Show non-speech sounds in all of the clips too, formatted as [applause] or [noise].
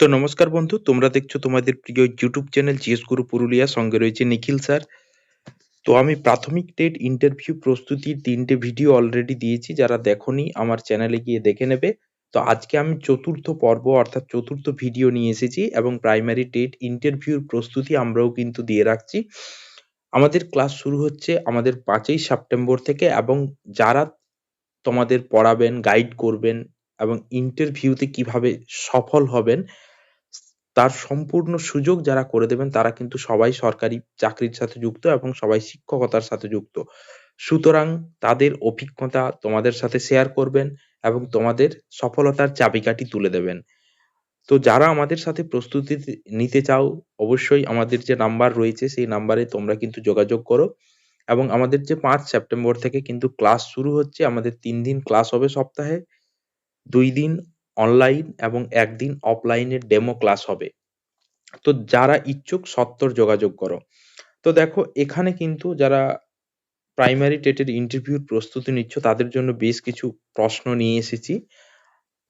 তো নমস্কার বন্ধু, তোমরা দেখছ তোমাদের প্রিয় ইউটিউব চ্যানেল জিএস গুরু পুরুলিয়া সঙ্গে রয়েছে নিখিল স্যার তো আমি প্রাথমিক টেট ইন্টারভিউ প্রস্তুতির তিনটে ভিডিও অলরেডি দিয়েছি, যারা দেখোনি আমার চ্যানেলে গিয়ে দেখে নেবে। তো আজকে আমি চতুর্থ পর্ব, অর্থাৎ চতুর্থ ভিডিও নিয়ে এসেছি এবং প্রাইমারি টেট ইন্টারভিউর প্রস্তুতি আমরাও কিন্তু দিয়ে রাখছি। আমাদের ক্লাস শুরু হচ্ছে আমাদের পাঁচই সেপ্টেম্বর থেকে এবং যারা তোমাদের পড়াবেন গাইড করবেন এবং ইন্টারভিউতে কীভাবে সফল হবেন তার সম্পূর্ণ সুযোগ যারা করে দেবেন, তারা কিন্তু সবাই সরকারি চাকরির সাথে যুক্ত এবং সবাই শিক্ষকতার সাথে যুক্ত। সুতরাং তাদের অভিজ্ঞতা তোমাদের সাথে শেয়ার করবেন এবং তোমাদের সফলতার চাবিকাঠি তুলে দেবেন। তো যারা আমাদের সাথে প্রস্তুতি নিতে চাও, অবশ্যই আমাদের যে নাম্বার রয়েছে, সেই নাম্বারে তোমরা কিন্তু যোগাযোগ করো। এবং আমাদের যে পাঁচ সেপ্টেম্বর থেকে কিন্তু ক্লাস শুরু হচ্ছে। আমাদের তিন দিন ক্লাস হবে সপ্তাহে। দুই দিন অনলাইন এবং একদিন অফলাইনের ডেমো ক্লাস হবে। তো যারা ইচ্ছুক সত্তর যোগাযোগ করো। তো দেখো, এখানে কিন্তু যারা প্রাইমারি টেটের ইন্টারভিউর প্রস্তুতি নিচ্ছ, তাদের জন্য বেশ কিছু প্রশ্ন নিয়ে এসেছি।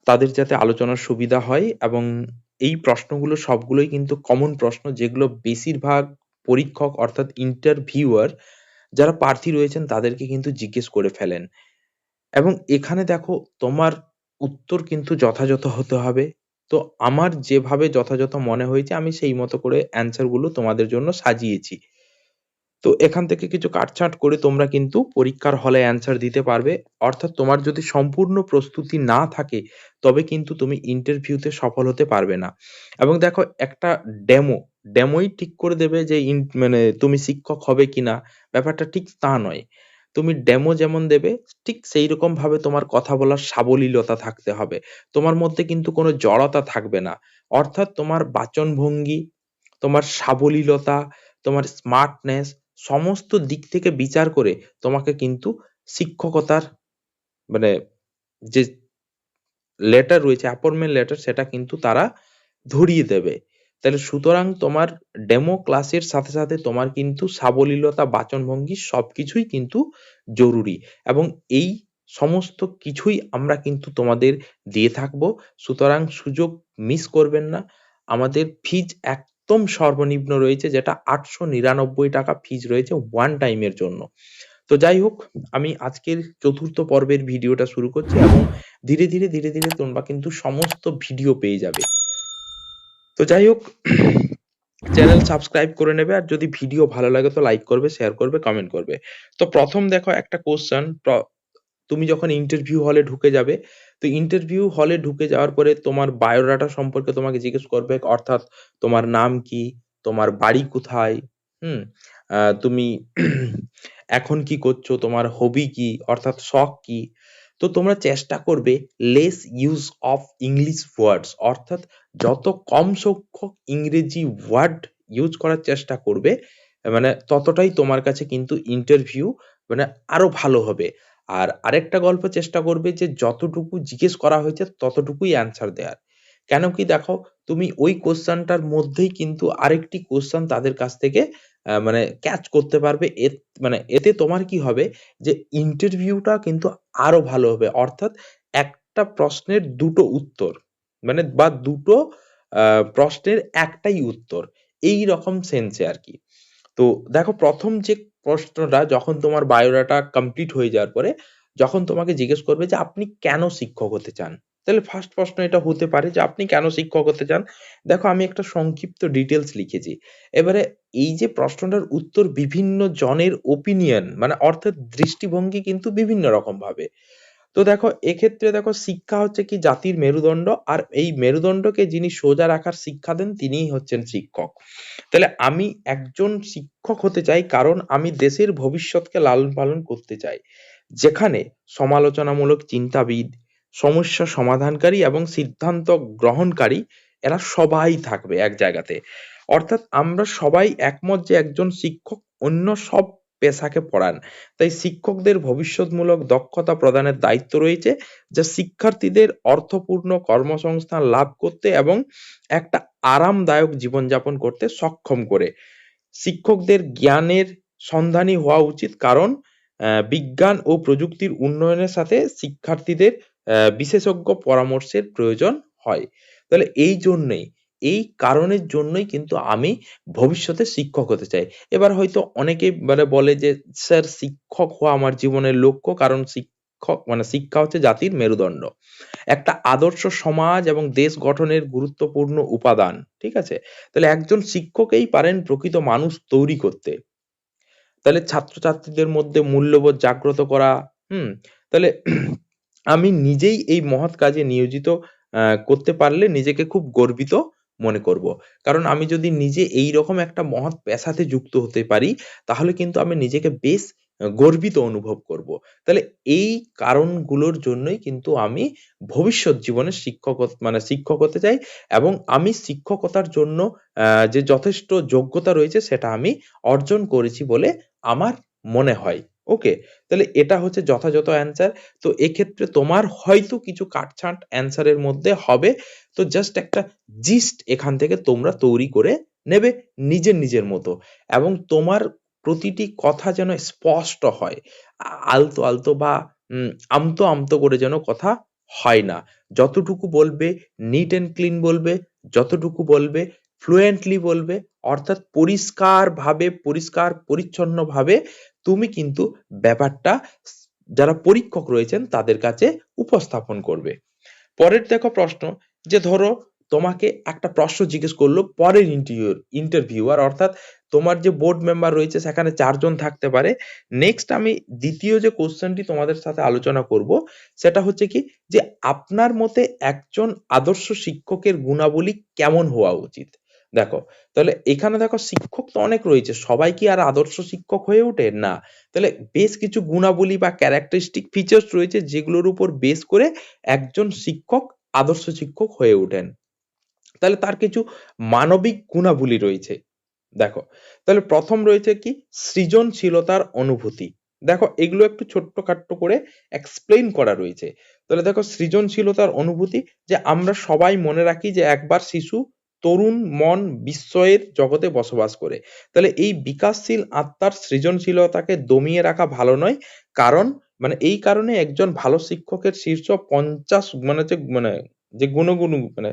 তাদের যাতে আলোচনার সুবিধা হয় এবং এই প্রশ্নগুলো সবগুলোই কিন্তু কমন প্রশ্ন, যেগুলো বেশিরভাগ পরীক্ষক অর্থাৎ ইন্টারভিউয়ার যারা প্রার্থী রয়েছেন, তাদেরকে কিন্তু জিজ্ঞেস করে ফেলেন। এবং এখানে দেখো, তোমার উত্তর কিন্তু যথাযথ হতে হবে। তো আমার যেভাবে যথাযথ মনে হয়েছে, আমি সেই মতো করে অ্যান্সারগুলো তোমাদের জন্য সাজিয়েছি। তো এখান থেকে কিছু কাটছাট করে তোমরা কিন্তু পরীক্ষার হলে অ্যান্সার দিতে পারবে। অর্থাৎ তোমার যদি সম্পূর্ণ প্রস্তুতি না থাকে, তবে কিন্তু তুমি ইন্টারভিউতে সফল হতে পারবে না। এবং দেখো, একটা ডেমো ডেমোই ঠিক করে দেবে যে মানে তুমি শিক্ষক হবে কিনা। ব্যাপারটা ঠিক তা নয়। তুমি ডেমো যেমন দেবে, ঠিক সেই রকম ভাবে তোমার কথা বলার সাবলীলতা থাকতে হবে। তোমার মধ্যে কিন্তু কোনো জড়তা থাকবে না। অর্থাৎ তোমার বাচন ভঙ্গি তোমার সাবলীলতা, তোমার স্মার্টনেস সমস্ত দিক থেকে বিচার করে তোমাকে কিন্তু শিক্ষকতার মানে যে লেটার রয়েছে অ্যাপয়েন্টমেন্ট লেটার সেটা কিন্তু তারা ধরিয়ে দেবে। তাহলে সুতরাং তোমার ডেমো ক্লাসের সাথে সাথে তোমার কিন্তু সাবলীলতা, বাচনভঙ্গি সবকিছুই কিন্তু জরুরি। এবং এই সমস্ত কিছুই আমরা কিন্তু তোমাদের দিয়ে থাকব। সুতরাং সুযোগ মিস করবেন না। আমাদের ফিজ একদম সর্বনিম্ন রয়েছে, যেটা আটশো নিরানব্বই টাকা ফিজ রয়েছে ওয়ান টাইমের জন্য। তো যাই হোক, আমি আজকের চতুর্থ পর্বের ভিডিওটা শুরু করছি এবং ধীরে ধীরে ধীরে ধীরে তোমরা কিন্তু সমস্ত ভিডিও পেয়ে যাবে। তো যাই হোক চ্যানেল সাবস্ক্রাইব করে নেবে আর যদি ভিডিও ভালো লাগে তো লাইক করবে শেয়ার করবে কমেন্ট করবে। তো প্রথম দেখো একটা কোশ্চেন তুমি যখন ইন্টারভিউ হলে ঢুকে যাবে, তো ইন্টারভিউ হলে ঢুকে যাওয়ার পরে তোমার বায়োডাটা সম্পর্কে তোমাকে জিজ্ঞেস করবে, অর্থাৎ তোমার নাম কি, তোমার বাড়ি কোথায়, হুম? তুমি এখন কি করছ, তোমার হবি কি, অর্থাৎ শখ কি তো তোমরা চেষ্টা করবে less use of English words অর্থাৎ যত কম সংখ্যক ইংরেজি ওয়ার্ড ইউজ করার চেষ্টা করবে মানে ততটাই তোমার কাছে কিন্তু ইন্টারভিউ মানে আরও ভালো হবে। আর আরেকটা গল্প চেষ্টা করবে যে যতটুকু জিজ্ঞেস করা হয়েছে ততটুকুই অ্যান্সার দেওয়ার কেন কি দেখো, তুমি ওই কোশ্চানটার মধ্যেই কিন্তু আরেকটি কোশ্চান তাদের কাছ থেকে মানে ক্যাচ করতে পারবে। মানে এতে তোমার কি হবে যে ইন্টারভিউটা কিন্তু আরও ভালো হবে। অর্থাৎ একটা প্রশ্নের দুটো উত্তর মানে বা দুটো প্রশ্নের একটাই উত্তর। এই রকম সেন্সে আর কি। তো দেখো প্রথম যে প্রশ্নটা, যখন তোমার বায়োডাটা কমপ্লিট হয়ে যাওয়ার পরে, যখন তোমাকে জিজ্ঞেস করবে যে আপনি কেন শিক্ষক হতে চান? তাহলে ফার্স্ট প্রশ্ন এটা হতে পারে যে আপনি কেন শিক্ষক হতে চান? দেখো আমি একটা সংক্ষিপ্ত ডিটেলস লিখেছি। এবারে এই যে প্রশ্নটার উত্তর বিভিন্ন জনের ওপিনিয়ন মানে অর্থাৎ দৃষ্টিভঙ্গি কিন্তু বিভিন্ন রকম ভাবে। তো দেখো, এক্ষেত্রে দেখো, শিক্ষা হচ্ছে কি জাতির মেরুদণ্ড, আর এই মেরুদণ্ডকে যিনি সোজা রাখার শিক্ষা দেন, তিনিই হচ্ছেন শিক্ষক। তাহলে আমি একজন শিক্ষক হতে চাই, কারণ আমি দেশের ভবিষ্যৎকে লালন পালন করতে চাই। যেখানে সমালোচনামূলক চিন্তাবিদ, সমস্যা সমাধানকারী এবং সিদ্ধান্ত গ্রহণকারী, এরা সবাই থাকবে এক জায়গাতে। অর্থাৎ আমরা সবাই একমত যে একজন শিক্ষক অন্য সব পেশাকে পড়ান। তাই শিক্ষকদের ভবিষ্যৎমূলক দক্ষতা প্রদানের দায়িত্ব রয়েছে যা শিক্ষার্থীদের অর্থপূর্ণ কর্মসংস্থান লাভ করতে এবং একটা আরামদায়ক জীবনযাপন করতে সক্ষম করে। শিক্ষকদের জ্ঞানের সন্ধানী হওয়া উচিত কারণ বিজ্ঞান ও প্রযুক্তির উন্নয়নের সাথে শিক্ষার্থীদের বিশেষজ্ঞ পরামর্শের প্রয়োজন হয়। তাহলে এই জন্যেই এই কারণের জন্যই কিন্তু আমি ভবিষ্যতে শিক্ষক হতে চাই। এবার হয়তো অনেকেই মানে বলে যে, স্যার, শিক্ষক হওয়া আমার জীবনের লক্ষ্য, কারণ শিক্ষক মানে শিক্ষা হচ্ছে জাতির মেরুদণ্ড। একটা আদর্শ সমাজ এবং দেশ গঠনের গুরুত্বপূর্ণ উপাদান, ঠিক আছে? তাহলে একজন শিক্ষকই পারেন প্রকৃত মানুষ তৈরি করতে। তাহলে ছাত্রছাত্রীদের মধ্যে মূল্যবোধ জাগ্রত করা, হুম? তাহলে [clears throat] আমি নিজেই এই মহৎ কাজে নিয়োজিত করতে পারলে নিজেকে খুব গর্বিত মনে করব। কারণ আমি যদি নিজে এই রকম একটা মহৎ পেশাতে যুক্ত হতে পারি, তাহলে কিন্তু আমি নিজেকে বেশ গর্বিত অনুভব করব। তাহলে এই কারণগুলোর জন্যই কিন্তু আমি ভবিষ্যৎ জীবনে শিক্ষক মানে শিক্ষক হতে চাই এবং আমি শিক্ষকতার জন্য যে যথেষ্ট যোগ্যতা রয়েছে সেটা আমি অর্জন করেছি বলে আমার মনে হয়। ওকে তাহলে এটা হচ্ছে যথাযথ অ্যান্সার তো এক্ষেত্রে তোমার হয়তো কিছু কাটছাঁট অ্যান্সারের মধ্যে হবে। তো জাস্ট একটা জিস্ট এখান থেকে তোমরা তৈরি করে নেবে নিজের নিজের মতো। এবং তোমার প্রতিটি কথা যেন স্পষ্ট হয়। আলতো আলতো বা আমতো আমতো করে যেন কথা হয় না। যতটুকু বলবে নিট অ্যান্ড ক্লিন বলবে, যতটুকু বলবে ফ্লুয়েন্টলি বলবে, অর্থাৎ পরিষ্কার ভাবে পরিষ্কার পরিচ্ছন্ন ভাবে তুমি কিন্তু ব্যাপারটা যারা পরীক্ষক রয়েছেন তাদের কাছে উপস্থাপন করবে। পরের দেখো প্রশ্ন, যে ধরো তোমাকে একটা প্রশ্ন জিজ্ঞেস করল পরের ইন্টারভিউ ইন্টারভিউয়ার অর্থাৎ তোমার যে বোর্ড মেম্বার রয়েছে সেখানে চারজন থাকতে পারে। নেক্সট আমি দ্বিতীয় যে কোশ্চেনটি তোমাদের সাথে আলোচনা করব, সেটা হচ্ছে কি, যে আপনার মতে একজন আদর্শ শিক্ষকের গুণাবলী কেমন হওয়া উচিত? দেখো, তাহলে এখানে দেখো শিক্ষক তো অনেক রয়েছে, সবাই কি আর আদর্শ শিক্ষক হয়ে ওঠে? না। তাহলে বেশ কিছু গুণাবলী বা ক্যারেক্টারিস্টিক ফিচার্স রয়েছে যেগুলোর উপর বেস করে একজন শিক্ষক আদর্শ শিক্ষক হয়ে ওঠেন। তাহলে তার কিছু মানবিক গুণাবলী রয়েছে। দেখো, তাহলে প্রথম রয়েছে কি? সৃজনশীলতার অনুভূতি। দেখো, এগুলো একটু ছোট্ট খাট্ট করে এক্সপ্লেইন করা রয়েছে। তাহলে দেখো সৃজনশীলতার অনুভূতি যে আমরা সবাই মনে রাখি যে একবার শিশু তরুণ মন বিস্ময়ের জগতে বসবাস করে। তাহলে এই বিকাশশীল আত্মার সৃজনশীলতাকে দমিয়ে রাখা ভালো নয়। কারণ মানে এই কারণে একজন ভালো শিক্ষকের শীর্ষ পঞ্চাশ মানে যে মানে যে গুণগুণ মানে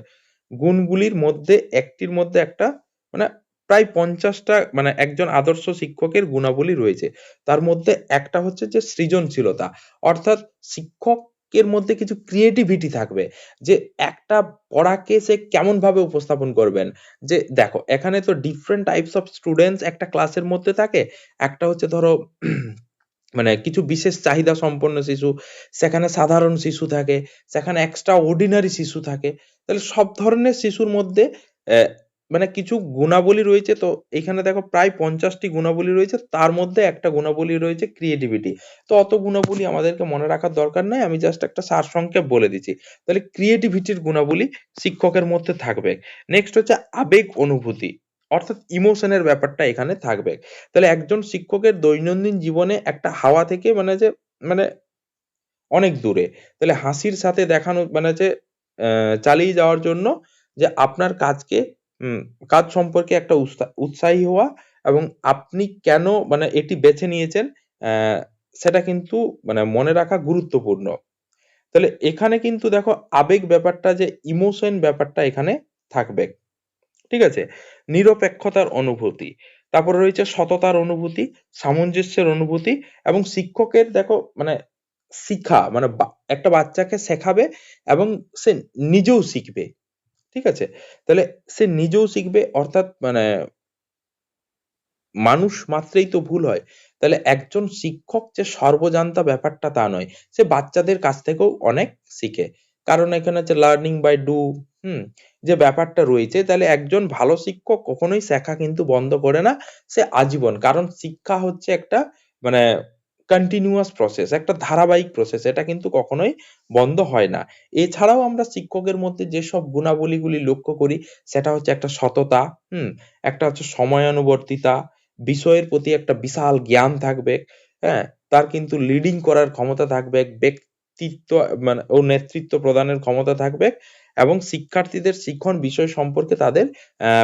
গুণগুলির মধ্যে, একটির মধ্যে একটা মানে প্রায় পঞ্চাশটা মানে একজন আদর্শ শিক্ষকের গুণাবলী রয়েছে। তার মধ্যে একটা হচ্ছে যে সৃজনশীলতা। অর্থাৎ শিক্ষক এর মধ্যে কিছু ক্রিয়েটিভিটি থাকবে। যে একটা পড়াকে সে কেমন ভাবে উপস্থাপন করবেন? যে দেখো, এখানে তো ডিফারেন্ট টাইপস অফ স্টুডেন্টস একটা ক্লাসের মধ্যে থাকে। একটা হচ্ছে ধরো মানে কিছু বিশেষ চাহিদা সম্পন্ন শিশু, সেখানে সাধারণ শিশু থাকে, সেখানে এক্সট্রা অর্ডিনারি শিশু থাকে। তাহলে সব ধরনের শিশুর মধ্যে মানে কিছু গুণাবলী রয়েছে, তো এখানে দেখো প্রায় পঞ্চাশটি গুণাবলী রয়েছে, তার মধ্যে একটা গুণাবলী রয়েছে ক্রিয়েটিভিটি তো অত গুণাবলী আমাদেরকে মনে রাখার দরকার নাই, আমি জাস্ট একটা সারসংক্ষেপ বলে দিচ্ছি। তাহলে ক্রিয়েটিভিটির গুণাবলী শিক্ষকের মধ্যে থাকবে। নেক্সট হচ্ছে আবেগ অনুভূতি, অর্থাৎ ইমোশনের ব্যাপারটা এখানে থাকবে। তাহলে একজন শিক্ষকের দৈনন্দিন জীবনে একটা হাওয়া থেকে মানে যে মানে অনেক দূরে। তাহলে হাসির সাথে দেখানো মানে যে চালিয়ে যাওয়ার জন্য যে আপনার কাজকে কাজ সম্পর্কে একটা উৎসাহী হওয়া এবং আপনি কেন মানে এটি বেছে নিয়েছেন সেটা কিন্তু মানে মনে রাখা গুরুত্বপূর্ণ। তাহলে এখানে কিন্তু দেখো আবেগ ব্যাপারটা যে ইমোশন ব্যাপারটা এখানে থাকবে। ঠিক আছে? নিরপেক্ষতার অনুভূতি, তারপরে রয়েছে সততার অনুভূতি, সামঞ্জস্যের অনুভূতি এবং শিক্ষকের দেখো মানে শিক্ষা মানে একটা বাচ্চাকে শেখাবে এবং সে নিজেও শিখবে। ঠিক আছে? তাহলে সে নিজেও শিখবে, অর্থাৎ মানে মানুষ মাত্রেই তো ভুল হয়। তাহলে একজন শিক্ষক যে সর্বজান্তা ব্যাপারটা তা নয়। সে বাচ্চাদের কাছ থেকেও অনেক শিখে। কারণ এখানে হচ্ছে লার্নিং বাই ডু হুম, যে ব্যাপারটা রয়েছে, তাহলে একজন ভালো শিক্ষক কখনোই শেখা কিন্তু বন্ধ করে না, সে আজীবন। কারণ শিক্ষা হচ্ছে একটা মানে কন্টিনিউয়াস প্রসেস একটা ধারাবাহিক প্রসেস এটা কিন্তু কখনোই বন্ধ হয় না। এছাড়াও আমরা শিক্ষকের মধ্যে যেসব গুণাবলীগুলি লক্ষ্য করি, সেটা হচ্ছে একটা সততা, হুম, একটা হচ্ছে সময়ানুবর্তিতা, বিষয়ের প্রতি একটা বিশাল জ্ঞান থাকবে হ্যাঁ তার কিন্তু লিডিং করার ক্ষমতা থাকবে, ব্যক্তিত্ব মানে ও নেতৃত্ব প্রদানের ক্ষমতা থাকবে এবং শিক্ষার্থীদের শিক্ষণ বিষয় সম্পর্কে তাদের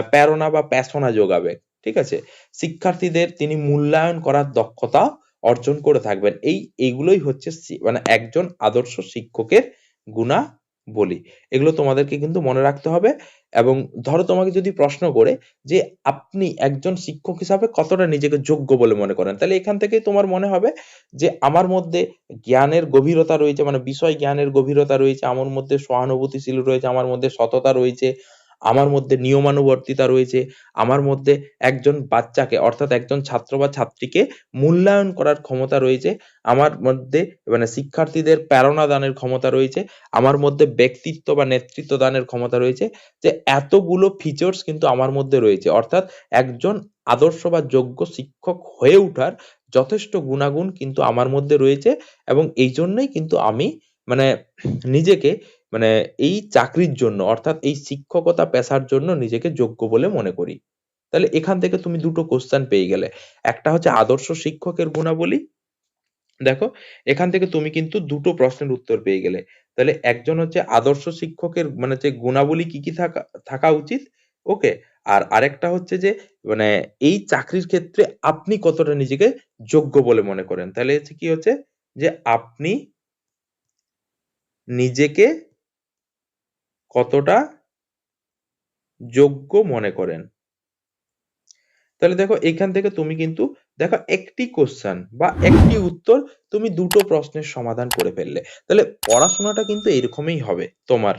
প্রেরণা বা প্যাশনা যোগাবে, ঠিক আছে? শিক্ষার্থীদের তিনি মূল্যায়ন করার দক্ষতা অর্জন করে থাকবেন। এই এইগুলোই হচ্ছে মানে একজন আদর্শ শিক্ষকের গুণা বলি এগুলো তোমাদেরকে কিন্তু মনে রাখতে হবে এবং ধরো তোমাকে যদি প্রশ্ন করে যে আপনি একজন শিক্ষক হিসাবে কতটা নিজেকে যোগ্য বলে মনে করেন? তাহলে এখান থেকেই তোমার মনে হবে যে আমার মধ্যে জ্ঞানের গভীরতা রয়েছে মানে বিষয় জ্ঞানের গভীরতা রয়েছে, আমার মধ্যে সহানুভূতিশীল রয়েছে, আমার মধ্যে সততা রয়েছে আমার মধ্যে নিয়মানুবর্তিতা রয়েছে, আমার মধ্যে একজন বাচ্চাকে, অর্থাৎ একজন ছাত্র বা ছাত্রীকে মূল্যায়ন করার ক্ষমতা রয়েছে, আমার মধ্যে মানে শিক্ষার্থীদের প্রেরণা দানের ক্ষমতা রয়েছে, আমার মধ্যে ব্যক্তিত্ব বা নেতৃত্ব দানের ক্ষমতা রয়েছে, যে এতগুলো ফিচার্স কিন্তু আমার মধ্যে রয়েছে। অর্থাৎ একজন আদর্শ বা যোগ্য শিক্ষক হয়ে ওঠার যথেষ্ট গুণাগুণ কিন্তু আমার মধ্যে রয়েছে এবং এই জন্যই কিন্তু আমি মানে নিজেকে মানে এই চাকরির জন্য, অর্থাৎ এই শিক্ষকতা পেশার জন্য নিজেকে যোগ্য বলে মনে করি। তাহলে এখান থেকে তুমি দুটো কোশ্চেন পেয়ে গেলে। একটা হচ্ছে আদর্শ শিক্ষকের গুণাবলী। দেখো, এখান থেকে তুমি কিন্তু দুটো প্রশ্নের উত্তর পেয়ে গেলে। তাহলে একজন হচ্ছে আদর্শ শিক্ষকের মানে যে গুণাবলী কি কি থাকা থাকা উচিত? ওকে, আর আরেকটা হচ্ছে যে মানে এই চাকরির ক্ষেত্রে আপনি কতটা নিজেকে যোগ্য বলে মনে করেন? তাহলে হচ্ছে কি হচ্ছে যে, আপনি নিজেকে কতটা যোগ্য মনে করেন? তাহলে দেখো, এখান থেকে তুমি কিন্তু, দেখো, একটি কোশ্চেন বা একটি উত্তর তুমি দুটো প্রশ্নের সমাধান করে ফেললে। তাহলে পড়াশোনাটা কিন্তু এরকমই হবে তোমার।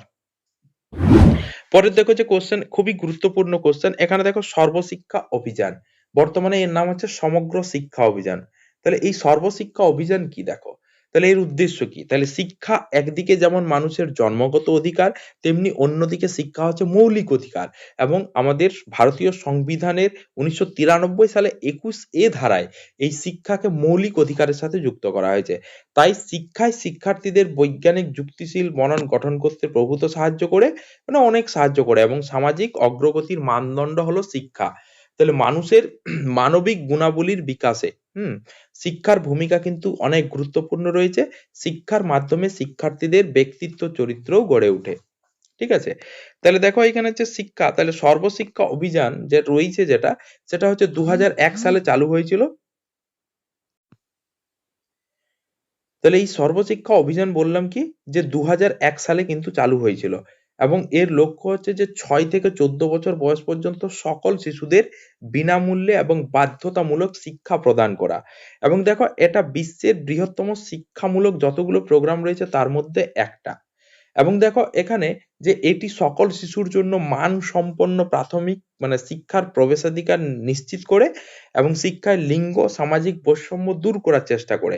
পরের দেখো যে কোশ্চেন খুবই গুরুত্বপূর্ণ কোশ্চেন এখানে দেখো সর্বশিক্ষা অভিযান। বর্তমানে এর নাম হচ্ছে সমগ্র শিক্ষা অভিযান। তাহলে এই সর্বশিক্ষা অভিযান কি দেখো? তাহলে এর উদ্দেশ্য কি? তাহলে শিক্ষা একদিকে যেমন মানুষের জন্মগত অধিকার, তেমনি অন্যদিকে শিক্ষা হচ্ছে মৌলিক অধিকার। এবং আমাদের ভারতীয় সংবিধানের উনিশশো তিরানব্বই সালে একুশ এ ধারায় এই শিক্ষাকে মৌলিক অধিকারের সাথে যুক্ত করা হয়েছে। তাই শিক্ষায় শিক্ষার্থীদের বৈজ্ঞানিক যুক্তিশীল মনন গঠন করতে প্রভূত সাহায্য করে মানে অনেক সাহায্য করে। এবং সামাজিক অগ্রগতির মানদণ্ড হলো শিক্ষা। তাহলে মানুষের মানবিক গুণাবলীর বিকাশে হুম শিক্ষার ভূমিকা কিন্তু অনেক গুরুত্বপূর্ণ রয়েছে। শিক্ষার মাধ্যমে শিক্ষার্থীদের ব্যক্তিত্ব চরিত্রও গড়ে ওঠে। ঠিক আছে? তাহলে দেখো এখানে হচ্ছে শিক্ষা। তাহলে সর্বশিক্ষা অভিযান যে রয়েছে যেটা সেটা হচ্ছে দু হাজার এক সালে চালু হয়েছিল। তাহলে এই সর্বশিক্ষা অভিযান বললাম কি? যে দু হাজার এক সালে কিন্তু চালু হয়েছিল। এবং এর লক্ষ্য হচ্ছে যে ছয় থেকে চোদ্দ বছর বয়স পর্যন্ত সকল শিশুদের বিনামূল্যে এবং বাধ্যতামূলক শিক্ষা প্রদান করা। এবং দেখো, এটা বিশ্বের বৃহত্তম শিক্ষামূলক যতগুলো প্রোগ্রাম রয়েছে তার মধ্যে একটা। এবং দেখো, এখানে যে এটি সকল শিশুর জন্য মানসম্পন্ন প্রাথমিক মানে শিক্ষার প্রবেশাধিকার নিশ্চিত করে এবং শিক্ষায় লিঙ্গ, সামাজিক বৈষম্য দূর করার চেষ্টা করে।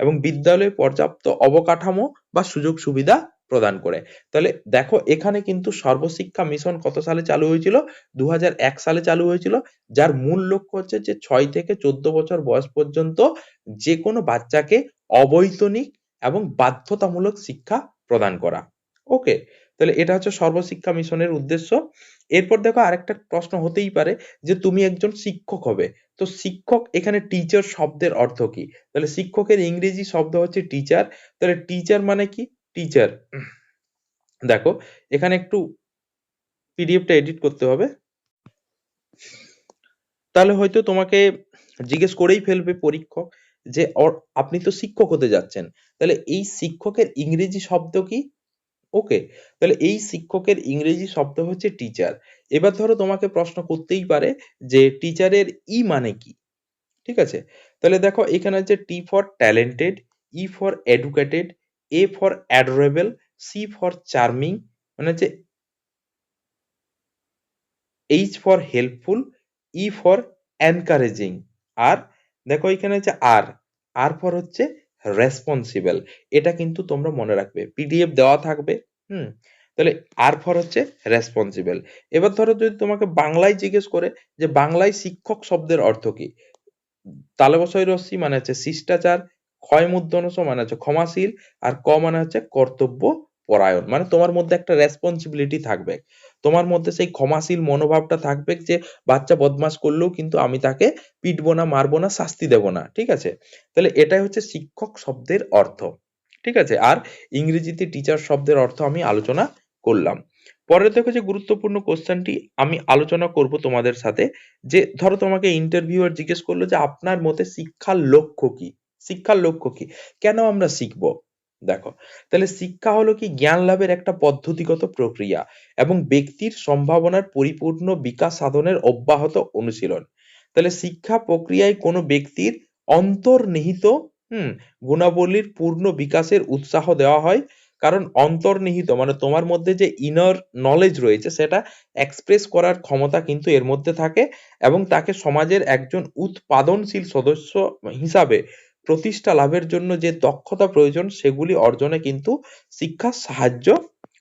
এবং বিদ্যালয়ে পর্যাপ্ত অবকাঠামো বা সুযোগ সুবিধা প্রদান করে। তাহলে দেখো এখানে কিন্তু সর্বশিক্ষা মিশন কত সালে চালু হয়েছিল? দু হাজার এক সালে চালু হয়েছিল। যার মূল লক্ষ্য হচ্ছে যে ছয় থেকে চোদ্দ বছর বয়স পর্যন্ত যে কোনো বাচ্চাকে অবৈতনিক এবং বাধ্যতামূলক শিক্ষা প্রদান করা। ওকে? তাহলে এটা হচ্ছে সর্বশিক্ষা মিশনের উদ্দেশ্য। এরপর দেখো আরেকটা প্রশ্ন হতেই পারে যে তুমি একজন শিক্ষক হবে। তো শিক্ষক এখানে টিচার শব্দের অর্থ কি? তাহলে শিক্ষকের ইংরেজি শব্দ হচ্ছে টিচার তাহলে টিচার মানে কি? টিচার দেখো, এখানে একটু পিডিএফটা এডিট করতে হবে। তাহলে হয়তো তোমাকে জিজ্ঞেস করেই ফেলবে পরীক্ষক যে আপনি তো শিক্ষক হতে যাচ্ছেন। তাহলে এই শিক্ষকের ইংরেজি শব্দ কি? ওকে তাহলে এই শিক্ষকের ইংরেজি শব্দ হচ্ছে টিচার এবার ধরো তোমাকে প্রশ্ন করতেই পারে যে টিচারের ই মানে কি? ঠিক আছে? তাহলে দেখো, এখানে হচ্ছে T for talented E for educated A for adorable C for charming মানে হচ্ছে H for helpful E for encouraging আর দেখো এখানে হচ্ছে আর আর ফর হচ্ছে রেসপন্সিবল এটা কিন্তু তোমরা মনে রাখবে পিডিএফ দেওয়া থাকবে, হুম, তাহলে আর ফর হচ্ছে রেসপন্সিবল এবার ধরো যদি তোমাকে বাংলায় জিজ্ঞেস করে যে বাংলায় শিক্ষক শব্দের অর্থ কি তালে বসাই রশ্মি মানে হচ্ছে শিষ্টাচার ক্ষয় মানে হচ্ছে ক্ষমাশীল, আর ক মানে হচ্ছে কর্তব্য পরায়ণ মানে তোমার মধ্যে একটা রেসপন্সিবিলিটি থাকবে। তোমার মধ্যে সেই ক্ষমাশীল মনোভাবটা থাকবে যে বাচ্চা বদমাস করলেও কিন্তু আমি তাকে পিটবো না, মারবো না, শাস্তি দেব না, ঠিক আছে? তাহলে এটাই হচ্ছে শিক্ষক শব্দের অর্থ, ঠিক আছে? আর ইংরেজিতে টিচার শব্দের অর্থ আমি আলোচনা করলাম। পরে দেখো যে গুরুত্বপূর্ণ কোশ্চেনটি আমি আলোচনা করব তোমাদের সাথে। যে ধরো তোমাকে ইন্টারভিউয়ার জিজ্ঞেস করল যে আপনার মতে শিক্ষার লক্ষ্য কি? শিক্ষার লক্ষ্য কি? কেন আমরা শিখব? দেখো, তাহলে শিক্ষা হলো কি? জ্ঞান লাভের একটা পদ্ধতিগত প্রক্রিয়া এবং ব্যক্তির সম্ভাবনার পরিপূর্ণ বিকাশ সাধনের অব্যাহত অনুশীলন। তাহলে শিক্ষা প্রক্রিয়ায় কোনো ব্যক্তির অন্তর্নিহিত, হুম, গুণাবলীর পূর্ণ বিকাশের উৎসাহ দেওয়া হয়। কারণ অন্তর্নিহিত মানে তোমার মধ্যে যে ইনার নলেজ রয়েছে, সেটা এক্সপ্রেস করার ক্ষমতা কিন্তু এর মধ্যে থাকে এবং তাকে সমাজের একজন উৎপাদনশীল সদস্য হিসাবে প্রতিষ্ঠা লাভের জন্য যে দক্ষতা প্রয়োজন, সেগুলি অর্জনে কিন্তু শিক্ষা সাহায্য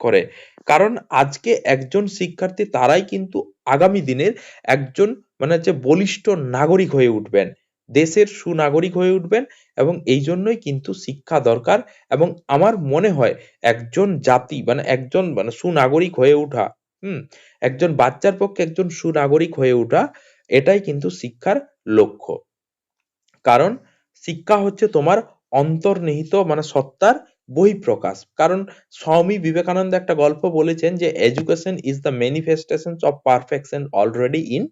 করে। কারণ আজকে একজন শিক্ষার্থী, তারাই কিন্তু আগামী দিনের একজন মানে হচ্ছে বলিষ্ঠ নাগরিক হয়ে উঠবেন। দেশের সুনাগরিক হয়ে উঠবেন এবং এই জন্যই কিন্তু শিক্ষা দরকার এবং আমার মনে হয় একজন জাতি মানে একজন মানে সুনাগরিক হয়ে ওঠা, হুম, একজন বাচ্চার পক্ষে একজন সুনাগরিক হয়ে ওঠা, এটাই কিন্তু শিক্ষার লক্ষ্য। কারণ শিক্ষা হচ্ছে তোমার অন্তর্নিহিত মানে সত্তার বহিঃপ্রকাশ। কারণ স্বামী বিবেকানন্দ একটা গল্প বলেছেন যে education is the manifestation of perfection already in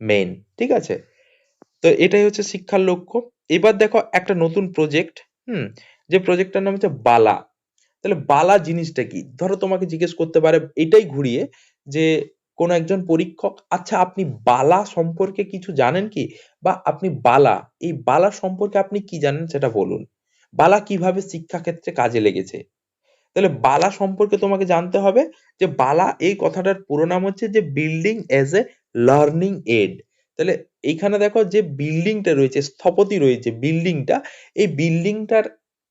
men ঠিক আছে? তো এটাই হচ্ছে শিক্ষার লক্ষ্য। এবার দেখো একটা নতুন প্রজেক্ট হুম, যে প্রজেক্টটার নাম হচ্ছে বালা। তাহলে বালা জিনিসটা কি? ধরো তোমাকে জিজ্ঞেস করতে পারে, এটাই ঘুরিয়ে যে কোন একজন পরীক্ষক আচ্ছা আপনি বালা সম্পর্কে কিছু জানেন কি? বা আপনি বালা, এই বালা সম্পর্কে আপনি কি জানেন সেটা বলুন। বালা কীভাবে শিক্ষা ক্ষেত্রে কাজে লেগেছে? তাহলে বালা সম্পর্কে তোমাকে জানতে হবে যে বালা এই কথাটার পুরো নাম হচ্ছে যে building as a learning aid. তাহলে এইখানে দেখো যে বিল্ডিংটা রয়েছে, স্থপতি রয়েছে বিল্ডিংটা। এই বিল্ডিংটার,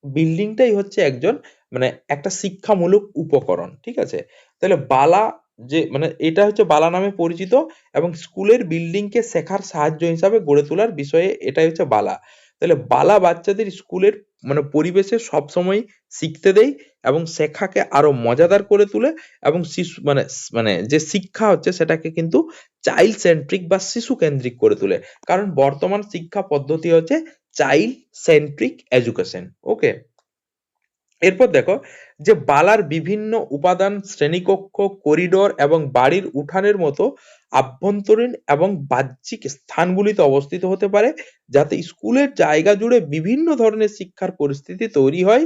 বিল্ডিংটাই হচ্ছে একজন মানে একটা শিক্ষামূলক উপকরণ, ঠিক আছে? তাহলে বালা যে মানে এটা হচ্ছে বালা নামে পরিচিত এবং স্কুলের বিল্ডিংকে শেখার সাহায্য হিসাবে গড়ে তোলার বিষয়ে এটাই হচ্ছে বালা। তাহলে বালা বাচ্চাদের স্কুলের মানে পরিবেশে সবসময় শিখতে দেয় এবং শেখাকে আরও মজাদার করে তোলে এবং শিশু মানে মানে যে শিক্ষা হচ্ছে সেটাকে কিন্তু চাইল্ড সেন্ট্রিক বা শিশু কেন্দ্রিক করে তোলে। কারণ বর্তমান শিক্ষা পদ্ধতি হচ্ছে চাইল্ড সেন্ট্রিক এডুকেশন ওকে এরপর দেখো যে বালার বিভিন্ন উপাদান, শ্রেণীকক্ষ, করিডোর এবং বাড়ির উঠানের মতো আভ্যন্তরীণ এবং বাহ্যিক স্থানগুলিতে অবস্থিত হতে পারে, যাতে স্কুলের জায়গা জুড়ে বিভিন্ন ধরনের শিক্ষার পরিস্থিতি তৈরি হয়।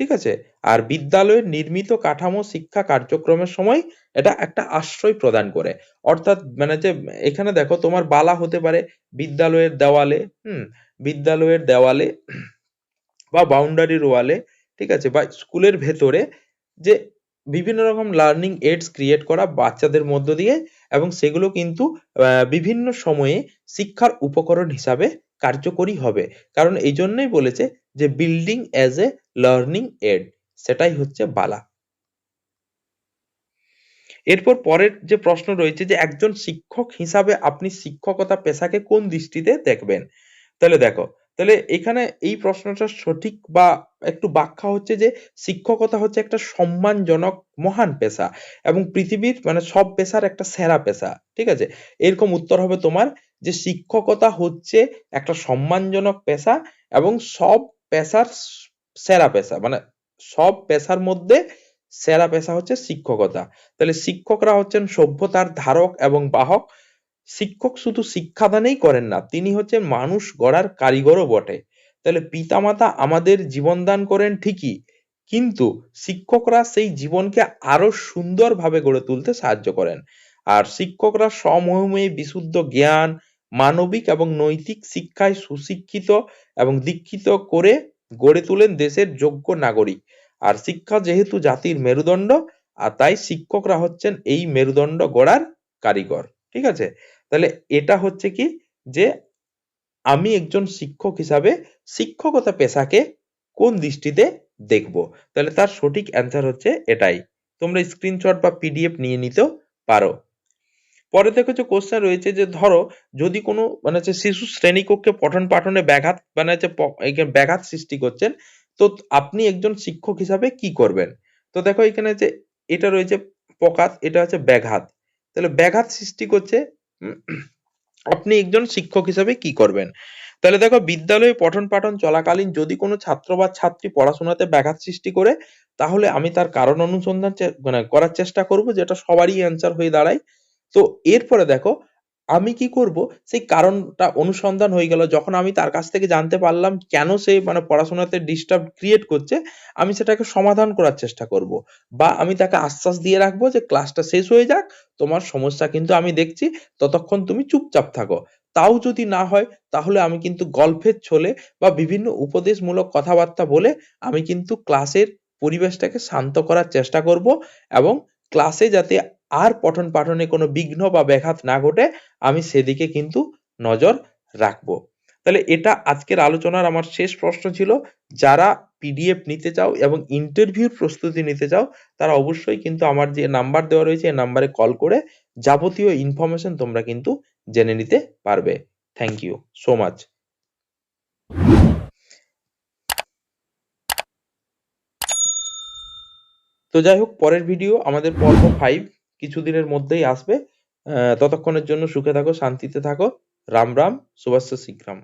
ঠিক আছে? আর বিদ্যালয়ের নির্মিত কাঠামো শিক্ষা কার্যক্রমের সময় এটা একটা আশ্রয় প্রদান করে। অর্থাৎ মানে যে এখানে দেখো তোমার বালা হতে পারে বিদ্যালয়ের দেওয়ালে, হুম, বিদ্যালয়ের দেওয়ালে বা বাউন্ডারির ওয়ালে ঠিক আছে? বা স্কুলের ভেতরে যে বিভিন্ন রকম লার্নিং এডস ক্রিয়েট করা বাচ্চাদের মধ্য দিয়ে এবং সেগুলো কিন্তু বিভিন্ন সময়ে শিক্ষার উপকরণ হিসাবে কার্যকরী হবে। কারণ এই জন্যই বলেছে যে building as a learning aid সেটাই হচ্ছে বালা। এরপর পরের যে প্রশ্ন রয়েছে যে একজন শিক্ষক হিসাবে আপনি শিক্ষকতা পেশাকে কোন দৃষ্টিতে দেখবেন? তাহলে দেখো তাহলে এখানে এই প্রশ্নটা সঠিক বা একটু ব্যাখ্যা হচ্ছে যে শিক্ষকতা হচ্ছে একটা সম্মানজনক মহান পেশা এবং পৃথিবীর মানে সব পেশার একটা সেরা পেশা, ঠিক আছে? এরকম উত্তর হবে তোমার যে শিক্ষকতা হচ্ছে একটা সম্মানজনক পেশা এবং সব পেশার সেরা পেশা মানে সব পেশার মধ্যে সেরা পেশা হচ্ছে শিক্ষকতা। তাহলে শিক্ষকরা হচ্ছেন সভ্যতার ধারক এবং বাহক শিক্ষক শুধু শিক্ষাদানই করেন না, তিনি হচ্ছেন মানুষ গড়ার কারিগরও বটে। তাহলে পিতামাতা আমাদের জীবন দান করেন ঠিকই, কিন্তু শিক্ষকরা সেই জীবনকে আরও সুন্দরভাবে গড়ে তুলতে সাহায্য করেন। আর শিক্ষকরা সমময়ে বিশুদ্ধ জ্ঞান, মানবিক এবং নৈতিক শিক্ষায় সুশিক্ষিত এবং দীক্ষিত করে গড়ে তোলেন দেশের যোগ্য নাগরিক। আর শিক্ষা যেহেতু জাতির মেরুদণ্ড, আর তাই শিক্ষকরা হচ্ছেন এই মেরুদণ্ড গড়ার কারিগর। ঠিক আছে? তাহলে এটা হচ্ছে কি? যে আমি একজন শিক্ষক হিসাবে শিক্ষকতা পেশাকে কোন দৃষ্টিতে দেখব? তাহলে তার সঠিক অ্যান্সার হচ্ছে এটাই। তোমরা স্ক্রিনশট বা পিডিএফ নিয়ে নিতেও পারো। পরে দেখো যে কোশ্চেন রয়েছে যে ধরো, যদি কোনো মানে হচ্ছে শিশু শ্রেণীকক্ষে পঠন পাঠনে ব্যাঘাত মানে হচ্ছে ব্যাঘাত সৃষ্টি করছেন, তো আপনি একজন শিক্ষক হিসাবে কি করবেন? তো দেখো এখানে যে এটা রয়েছে পকাত এটা হচ্ছে ব্যাঘাত। তাহলে ব্যাঘাত সৃষ্টি করছে আপনি একজন শিক্ষক হিসাবে কি করবেন? তাহলে দেখো, বিদ্যালয়ে পঠন পাঠন চলাকালীন যদি কোনো ছাত্র বা ছাত্রী পড়াশোনাতে ব্যাঘাত সৃষ্টি করে, তাহলে আমি তার কারণ অনুসন্ধান মানে করার চেষ্টা করব, যেটা সবারই অ্যান্সার হয়ে দাঁড়ায়। তো এরপরে দেখো আমি কি করব? সেই কারণটা অনুসন্ধান হয়ে গেল। যখন আমি তার কাছ থেকে জানতে পারলাম কেন সে মানে পড়াশোনাতে ডিস্টার্ব ক্রিয়েট করছে, আমি সেটাকে সমাধান করার চেষ্টা করব। বা আমি তাকে আশ্বাস দিয়ে রাখব যে ক্লাসটা শেষ হয়ে যাক, তোমার সমস্যা কিন্তু আমি দেখছি, ততক্ষণ তুমি চুপচাপ থাকো। তাও যদি না হয়, তাহলে আমি কিন্তু গল্পের ছলে বা বিভিন্ন উপদেশমূলক কথাবার্তা বলে আমি কিন্তু ক্লাসের পরিবেশটাকে শান্ত করার চেষ্টা করব এবং ক্লাসে যাতে আর পঠন পাঠনে কোনো বিঘ্ন বা ব্যাঘাত না ঘটে, আমি সেদিকে কিন্তু নজর রাখব। তাহলে এটা আজকের আলোচনার আমার শেষ প্রশ্ন ছিল, যারা পিডিএফ নিতে চাও এবং ইন্টারভিউর প্রস্তুতি নিতে চাও, তারা অবশ্যই কিন্তু আমার যে নাম্বার দেওয়া রয়েছে, এই নাম্বারে কল করে যাবতীয় ইনফরমেশন তোমরা কিন্তু জেনে নিতে পারবে। থ্যাংক ইউ সো মাচ তো যাই হোক, পরের ভিডিও আমাদের পর্ব ফাইভ কিছুদিনের মধ্যেই আসবে। ততক্ষণের জন্য সুখে থাকো শান্তিতে থাকো। রাম রাম শুভস্য শীঘ্রম।